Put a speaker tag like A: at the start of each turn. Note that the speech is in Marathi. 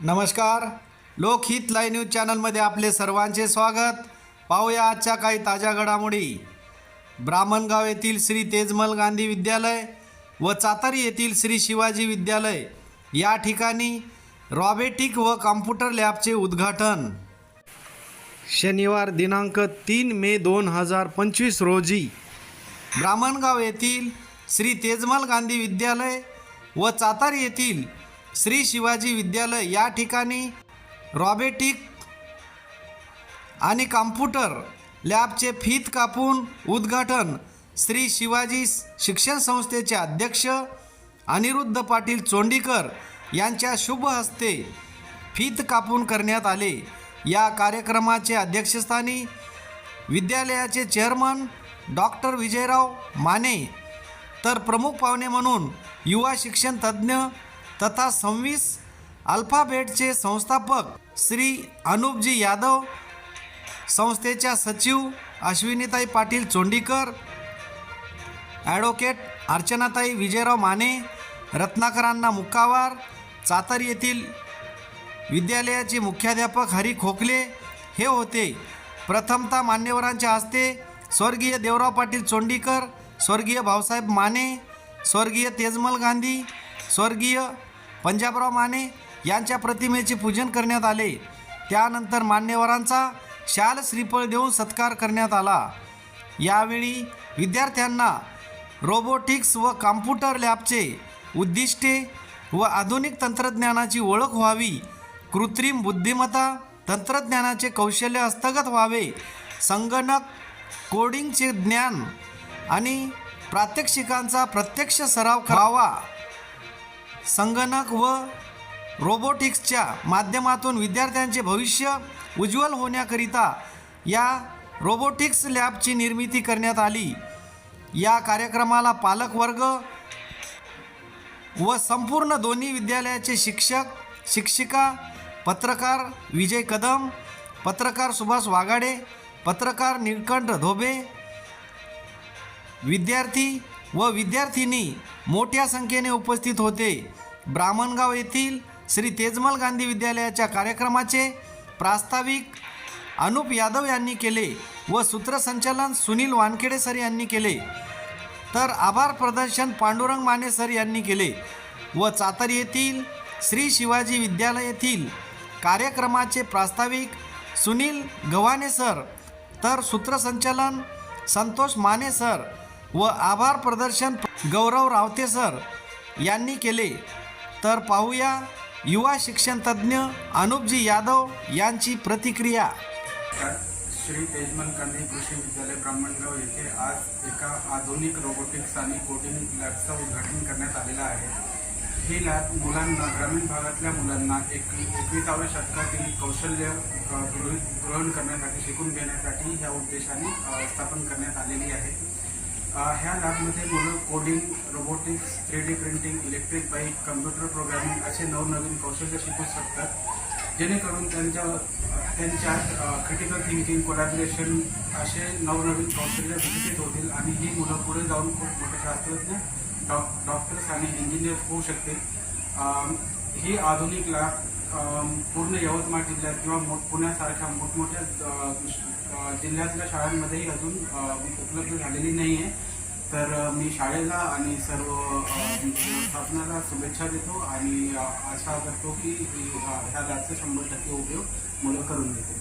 A: नमस्कार. लोकहित लाईव्ह न्यूज चॅनलमध्ये आपले सर्वांचे स्वागत. पाहूया आजच्या काही ताज्या घडामोडी. ब्राह्मणगाव येथील श्री तेजमल गांधी विद्यालय व चातारी येथील श्री शिवाजी विद्यालय या ठिकाणी रॉबेटिक व कॉम्प्युटर लॅबचे उद्घाटन. शनिवार दिनांक तीन मे दोन हजार पंचवीस रोजी ब्राह्मणगाव येथील श्री तेजमल गांधी विद्यालय व चातार येथील श्री शिवाजी विद्यालय या ठिकाणी रॉबेटिक आणि कॉम्प्युटर लॅबचे फीत कापून उद्घाटन श्री शिवाजी शिक्षण संस्थेचे अध्यक्ष अनिरुद्ध पाटील चोंडीकर यांच्या शुभ हस्ते फीत कापून करण्यात आले. या कार्यक्रमाचे अध्यक्षस्थानी विद्यालयाचे चेअरमन डॉक्टर विजयराव माने तर प्रमुख पाहुणे म्हणून युवा शिक्षण तज्ज्ञ तथा संवीस अल्फाबेटचे संस्थापक श्री अनुपजी यादव संस्थेच्या सचिव अश्विनीताई पाटील चोंडीकर ॲडव्होकेट अर्चनाताई विजयराव माने रत्नाकरांना मुक्कावार चातर येथील विद्यालयाचे मुख्याध्यापक हरी खोकले हे होते. प्रथमता मान्यवरांच्या हस्ते स्वर्गीय देवराव पाटील चोंडीकर स्वर्गीय भाऊसाहेब माने स्वर्गीय तेजमल गांधी स्वर्गीय पंजाबराव माने यांच्या प्रतिमेचे पूजन करण्यात आले. त्यानंतर मान्यवरांचा शाल श्रीफळ देऊन सत्कार करण्यात आला. यावेळी विद्यार्थ्यांना रोबोटिक्स व कॉम्प्युटर लॅबचे उद्दिष्टे व आधुनिक तंत्रज्ञानाची ओळख व्हावी कृत्रिम बुद्धिमत्ता तंत्रज्ञानाचे कौशल्य हस्तगत व्हावे संगणक कोडिंगचे ज्ञान आणि प्रात्यक्षिकांचा प्रत्यक्ष सराव करावा. संगणक व रोबोटिक्सच्या माध्यमातून विद्यार्थ्यांचे भविष्य उज्ज्वल होण्याकरिता या रोबोटिक्स लॅबची निर्मिती करण्यात आली. या कार्यक्रमाला पालकवर्ग व संपूर्ण दोन्ही विद्यालयाचे शिक्षक शिक्षिका पत्रकार विजय कदम पत्रकार सुभाष वाघाडे पत्रकार निळकंठ धोबे विद्यार्थी व विद्यार्थिनी मोठ्या संख्येने उपस्थित होते. ब्राह्मणगाव येथील श्री तेजमल गांधी विद्यालयाच्या कार्यक्रमाचे प्रास्ताविक अनुप यादव यांनी केले व सूत्रसंचालन सुनील वानखेडे सर यांनी केले. तर आभार प्रदर्शन पांडुरंग माने सर यांनी केले व चातर येथील श्री शिवाजी विद्यालय येथील कार्यक्रमाचे प्रास्ताविक सुनील गव्हाणे सर तर सूत्रसंचालन संतोष माने सर व आभार प्रदर्शन गौरव रावते सर यांनी केले. तर पाहूया युवा शिक्षण तज्ज्ञ अनुपजी यादव यांची प्रतिक्रिया.
B: श्री तेजमन गांधी कृषी विद्यालय ब्राह्मणगाव येथे आज एका आधुनिक रोबोटिक्स आणि कोडिंग लॅबचं उद्घाटन करण्यात आलेलं आहे. ही लॅब मुलांना ग्रामीण भागातल्या मुलांना एक एकविसाव्या शतकातील कौशल्य अ, ग्रहण करण्यासाठी शिकून घेण्यासाठी ह्या उद्देशाने स्थापन करण्यात आलेली आहे. ह्या लॅबमध्ये मुलं coding robotics three D printing electric bike computer programming असे नवनवीन कौशल्य शिकू शकतात. जेणेकरून त्यांच्या त्यांच्यात क्रिटिकल थिंकिंग कोलॅबरेशन असे नवनवीन कौशल्य विकसित होतील आणि ही मुलं पुढे जाऊन खूप मोठे शास्त्रज्ञ डॉ डॉक्टर्स आणि इंजिनियर होऊ शकतील. ही आधुनिक लॅब पूर्ण यवतमाळ जिल्ह्यात किंवा मो पुण्यासारख्या मोठमोठ्या जिल्ह्यातल्या शाळांमध्येही अजून उपलब्ध झालेली नाही आहे. तर मी शाळेला आणि सर्व स्थापनाला व्यवस्थापनाला शुभेच्छा देतो आणि आशा करतो की ह्या लॅबचा शंभर टक्के उपयोग मुलं करून देते